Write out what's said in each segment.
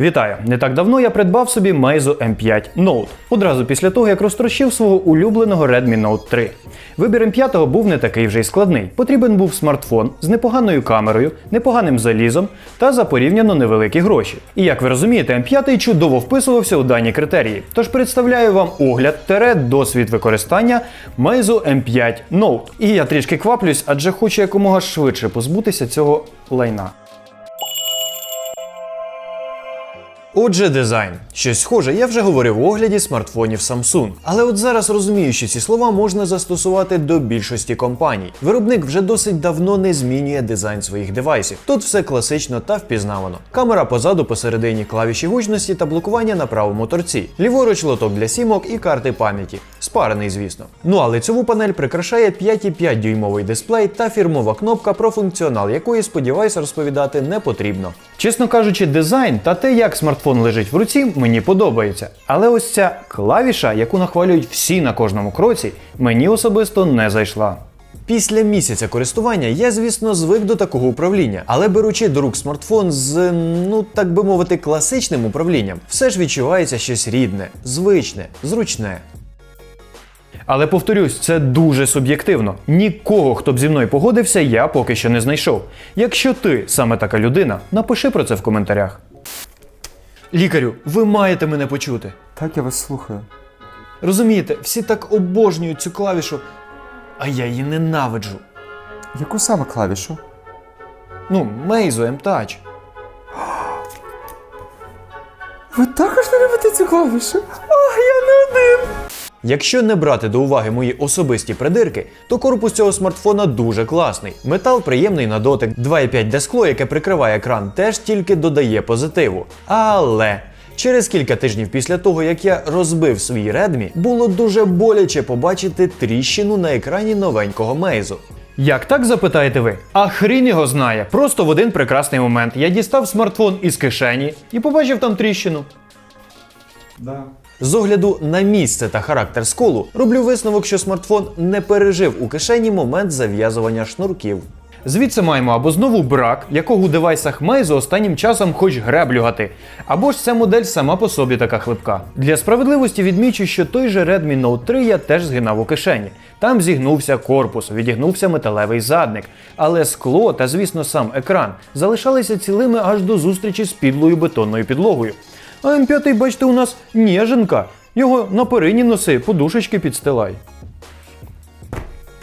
Вітаю! Не так давно я придбав собі Meizu M5 Note, одразу після того, як розтрощив свого улюбленого Redmi Note 3. Вибір M5 був не такий вже й складний. Потрібен був смартфон з непоганою камерою, непоганим залізом та за порівняно невеликі гроші. І як ви розумієте, M5 чудово вписувався у дані критерії. Тож представляю вам огляд тере досвід використання Meizu M5 Note. І я трішки кваплюсь, адже хочу якомога швидше позбутися цього лайна. Отже, дизайн. Щось схоже, я вже говорив у огляді смартфонів Samsung. Але от зараз розумію, що ці слова можна застосувати до більшості компаній. Виробник вже досить давно не змінює дизайн своїх девайсів. Тут все класично та впізнавано. Камера позаду посередині клавіші гучності та блокування на правому торці. Ліворуч лоток для сімок і карти пам'яті. Спарений, звісно. Ну а лицьову панель прикрашає 5,5 дюймовий дисплей та фірмова кнопка, про функціонал якої, сподіваюся, розповідати не потрібно. Чесно кажучи, дизайн та те, як смартфон лежить в руці, мені подобається. Але ось ця клавіша, яку нахвалюють всі на кожному кроці, мені особисто не зайшла. Після місяця користування я, звісно, звик до такого управління, але беручи до рук смартфон з, ну так би мовити, класичним управлінням, все ж відчувається щось рідне, звичне, зручне. Але повторюсь, це дуже суб'єктивно. Нікого, хто б зі мною погодився, я поки що не знайшов. Якщо ти саме така людина, напиши про це в коментарях. Лікарю, ви маєте мене почути. Так, я вас слухаю. Розумієте, всі так обожнюють цю клавішу, а я її ненавиджу. Яку саме клавішу? Ну, Мейзу Мтач. Ви також не любите цю клавішу? Ах, я не один. Якщо не брати до уваги мої особисті придирки, то корпус цього смартфона дуже класний. Метал приємний на дотик, 2,5D скло, яке прикриває екран, теж тільки додає позитиву. Але через кілька тижнів після того, як я розбив свій Redmi, було дуже боляче побачити тріщину на екрані новенького Meizu. Як так запитаєте ви? А хрін його знає. Просто в один прекрасний момент я дістав смартфон із кишені і побачив там тріщину. Да. З огляду на місце та характер сколу, роблю висновок, що смартфон не пережив у кишені момент зав'язування шнурків. Звідси маємо або знову брак, якого у девайсах Meizu останнім часом хоч греблю гати, або ж ця модель сама по собі така хлипка. Для справедливості відмічу, що той же Redmi Note 3 я теж згинав у кишені. Там зігнувся корпус, відігнувся металевий задник, але скло та, звісно, сам екран залишалися цілими аж до зустрічі з підлою бетонною підлогою. А М5, бачите, у нас неженка. Його на перині носи, подушечки підстилай.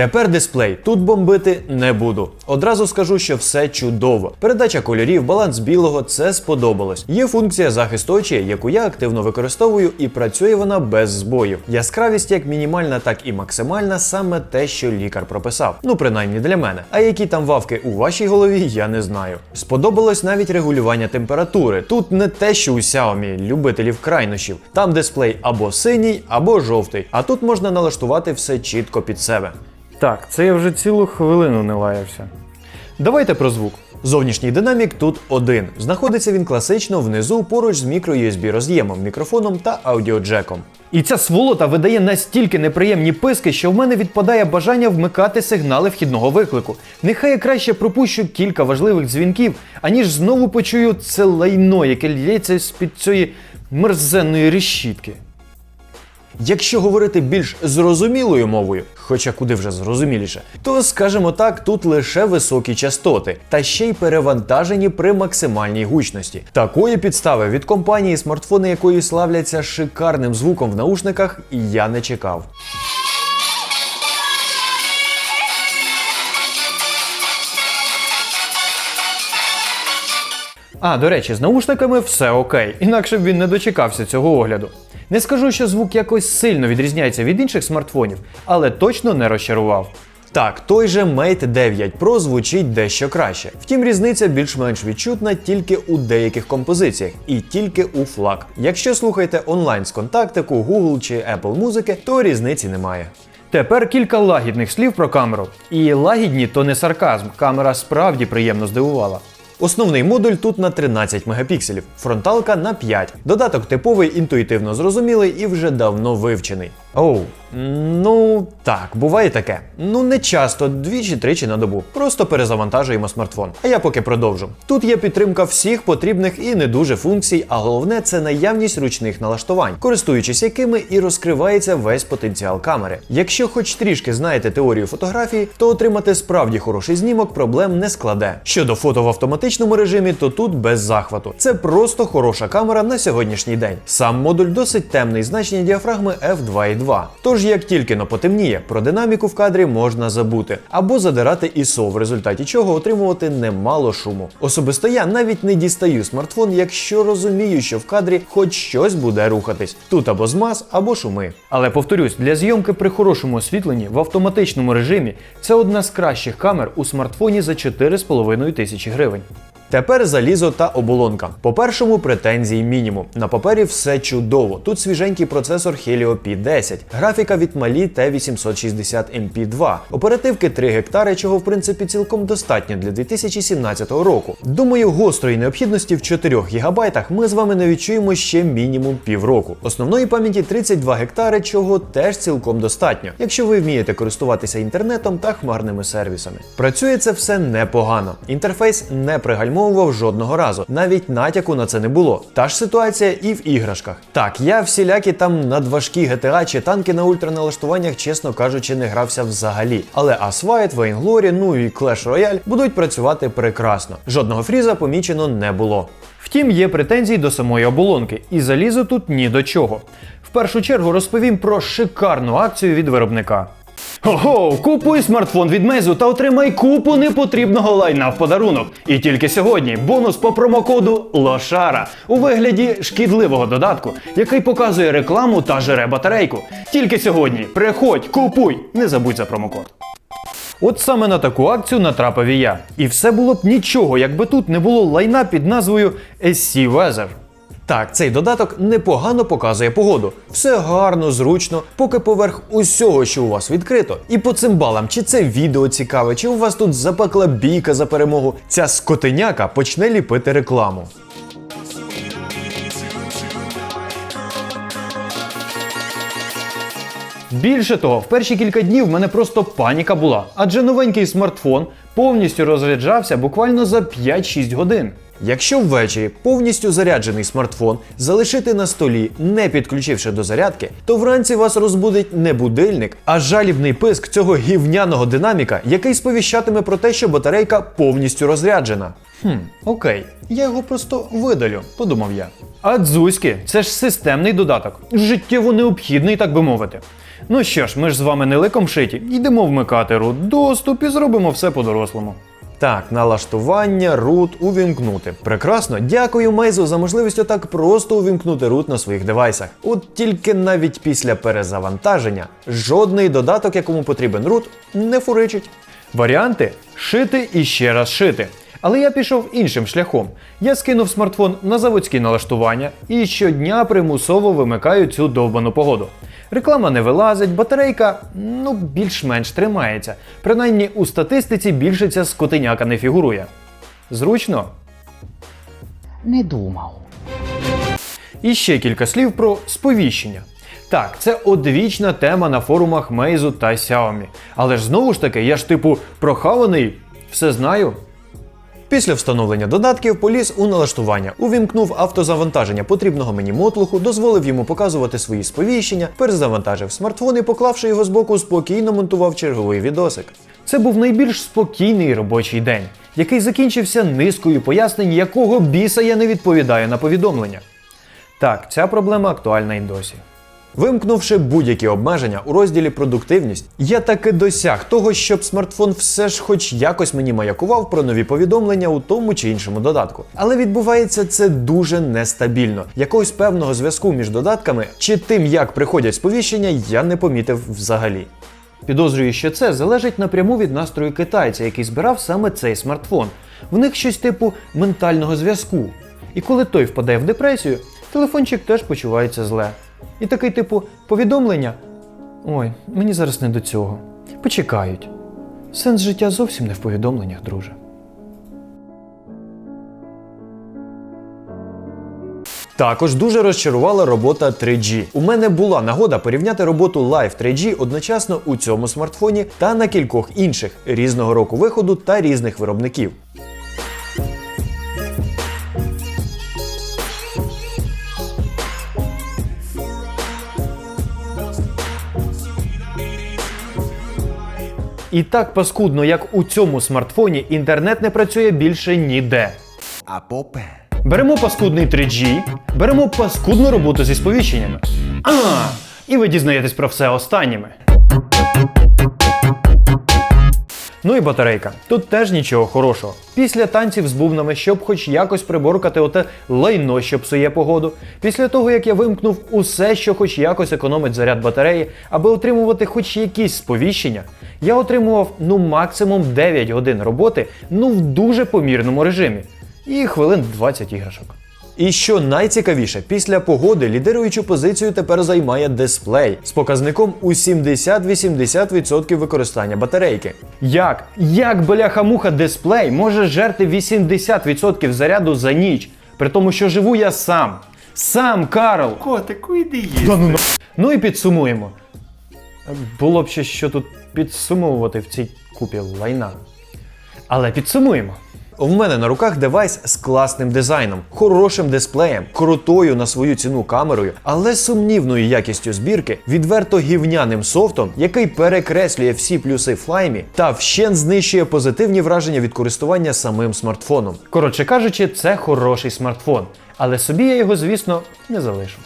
Тепер дисплей. Тут бомбити не буду. Одразу скажу, що все чудово. Передача кольорів, баланс білого це сподобалось. Є функція захисту очей, яку я активно використовую, і працює вона без збоїв. Яскравість як мінімальна, так і максимальна, саме те, що лікар прописав. Ну, принаймні для мене. А які там вавки у вашій голові, я не знаю. Сподобалось навіть регулювання температури. Тут не те, що у Xiaomi, любителів крайнощів. Там дисплей або синій, або жовтий. А тут можна налаштувати все чітко під себе. Так, це я вже цілу хвилину не лаявся. Давайте про звук. Зовнішній динамік тут один. Знаходиться він класично внизу поруч з мікро-USB роз'ємом, мікрофоном та аудіоджеком. І ця сволота видає настільки неприємні писки, що в мене відпадає бажання вмикати сигнали вхідного виклику. Нехай я краще пропущу кілька важливих дзвінків, аніж знову почую це лайно, яке лється з-під цієї мерзенної решітки. Якщо говорити більш зрозумілою мовою, хоча куди вже зрозуміліше, то скажімо так, тут лише високі частоти, та ще й перевантажені при максимальній гучності. Такої підстави від компанії, смартфони якої славляться шикарним звуком в наушниках, я не чекав. А, до речі, з наушниками все окей, інакше б він не дочекався цього огляду. Не скажу, що звук якось сильно відрізняється від інших смартфонів, але точно не розчарував. Так, той же Mate 9 Pro звучить дещо краще. Втім, різниця більш-менш відчутна тільки у деяких композиціях і тільки у флаг. Якщо слухаєте онлайн з контактику, Google чи Apple музики, то різниці немає. Тепер кілька лагідних слів про камеру. І лагідні то не сарказм. Камера справді приємно здивувала. Основний модуль тут на 13 мегапікселів, фронталка на 5. Додаток типовий, інтуїтивно зрозумілий і вже давно вивчений. Оу, ну так, буває таке. Ну не часто, двічі-тричі на добу. Просто перезавантажуємо смартфон. А я поки продовжу. Тут є підтримка всіх потрібних і не дуже функцій, а головне це наявність ручних налаштувань, користуючись якими і розкривається весь потенціал камери. Якщо хоч трішки знаєте теорію фотографії, то отримати справді хороший знімок проблем не складе. Щодо фото в автоматичному режимі, то тут без захвату. Це просто хороша камера на сьогоднішній день. Сам модуль досить темний, значення діафрагми f2.2. Тож як тільки но потемніє, про динаміку в кадрі можна забути або задирати ISO, в результаті чого отримувати немало шуму. Особисто я навіть не дістаю смартфон, якщо розумію, що в кадрі хоч щось буде рухатись. Тут або змаз, або шуми. Але повторюсь, для зйомки при хорошому освітленні в автоматичному режимі це одна з кращих камер у смартфоні за 4,5 тисячі гривень. Тепер залізо та оболонка. По першому претензій мінімум. На папері все чудово. Тут свіженький процесор Helio P10, графіка від Mali T860 MP2, оперативки 3 гектари, чого в принципі цілком достатньо для 2017 року. Думаю, гострої необхідності в 4 гігабайтах ми з вами не відчуємо ще мінімум півроку. Основної пам'яті 32 гектари, чого теж цілком достатньо, якщо ви вмієте користуватися інтернетом та хмарними сервісами. Працює це все непогано. Інтерфейс не пригальмовував жодного разу, навіть натяку на це не було. Та ж ситуація і в іграшках. Так, я всілякі там надважкі GTA чи танки на ультраналаштуваннях, чесно кажучи, не грався взагалі. Але Asphalt, Vainglory, ну і Clash Royale будуть працювати прекрасно. Жодного фріза помічено не було. Втім, є претензії до самої оболонки, і залізо тут ні до чого. В першу чергу розповім про шикарну акцію від виробника. Ого, купуй смартфон від Мейзу та отримай купу непотрібного лайна в подарунок. І тільки сьогодні бонус по промокоду Лошара у вигляді шкідливого додатку, який показує рекламу та жере батарейку. Тільки сьогодні приходь, купуй, не забудь за промокод. От саме на таку акцію натрапив і я. І все було б нічого, якби тут не було лайна під назвою SC Weather. Так, цей додаток непогано показує погоду. Все гарно, зручно, поки поверх усього, що у вас відкрито. І по цим балам, чи це відео цікаве, чи у вас тут запекла бійка за перемогу, ця скотиняка почне ліпити рекламу. Більше того, в перші кілька днів в мене просто паніка була, адже новенький смартфон повністю розряджався буквально за 5-6 годин. Якщо ввечері повністю заряджений смартфон залишити на столі, не підключивши до зарядки, то вранці вас розбудить не будильник, а жалібний писк цього гівняного динаміка, який сповіщатиме про те, що батарейка повністю розряджена. Хм, окей, я його просто видалю, подумав я. А дзузьки це ж системний додаток, життєво необхідний, так би мовити. Ну що ж, ми ж з вами не ликом шиті, йдемо вмикати root доступ і зробимо все по-дорослому. Так, налаштування, рут увімкнути. Прекрасно, дякую Мейзу за можливість отак просто увімкнути рут на своїх девайсах. От тільки навіть після перезавантаження жодний додаток, якому потрібен рут, не фуричить. Варіанти шити і ще раз шити. Але я пішов іншим шляхом. Я скинув смартфон на заводські налаштування і щодня примусово вимикаю цю довбану погоду. Реклама не вилазить, батарейка ну більш-менш тримається. Принаймні у статистиці більше ця скотиняка не фігурує. Зручно? Не думав. І ще кілька слів про сповіщення. Так, це одвічна тема на форумах Meizu та Xiaomi. Але ж знову ж таки, я ж типу прохаваний, все знаю. Після встановлення додатків поліз у налаштування, увімкнув автозавантаження потрібного мені мотлуху, дозволив йому показувати свої сповіщення, перезавантажив смартфон і, поклавши його збоку, спокійно монтував черговий відосик. Це був найбільш спокійний робочий день, який закінчився низкою пояснень, якого біса я не відповідаю на повідомлення. Так, ця проблема актуальна й досі. Вимкнувши будь-які обмеження у розділі продуктивність, я таки досяг того, щоб смартфон все ж хоч якось мені маякував про нові повідомлення у тому чи іншому додатку. Але відбувається це дуже нестабільно. Якогось певного зв'язку між додатками чи тим, як приходять сповіщення, я не помітив взагалі. Підозрюю, що це залежить напряму від настрою китайця, який збирав саме цей смартфон. В них щось типу ментального зв'язку. І коли той впадає в депресію, телефончик теж почувається зле. І такий типу повідомлення: Ой, мені зараз не до цього. Почекають. Сенс життя зовсім не в повідомленнях, друже. Також дуже розчарувала робота 3G. У мене була нагода порівняти роботу Live 3G одночасно у цьому смартфоні та на кількох інших різного року виходу та різних виробників. І так паскудно, як у цьому смартфоні, інтернет не працює більше ніде. А попе. Беремо паскудний 3G, беремо паскудну роботу зі сповіщеннями. А, і ви дізнаєтесь про все останніми. Ну і батарейка. Тут теж нічого хорошого. Після танців з бубнами, щоб хоч якось приборкати оте лайно, що псує погоду. Після того, як я вимкнув усе, що хоч якось економить заряд батареї, аби отримувати хоч якісь сповіщення, я отримував ну максимум 9 годин роботи, ну в дуже помірному режимі. І хвилин 20 іграшок. І що найцікавіше, після погоди лідируючу позицію тепер займає дисплей з показником у 70-80% використання батарейки. Як? Як бляха-муха дисплей може жерти 80% заряду за ніч, при тому, що живу я сам. Сам, Карл! Котику, іди їсти. Ну і підсумуємо. Було б ще що тут підсумовувати в цій купі лайна. Але підсумуємо. В мене на руках девайс з класним дизайном, хорошим дисплеєм, крутою на свою ціну камерою, але сумнівною якістю збірки, відверто гівняним софтом, який перекреслює всі плюси флаймі та вщен знищує позитивні враження від користування самим смартфоном. Коротше кажучи, це хороший смартфон. Але собі я його, звісно, не залишу.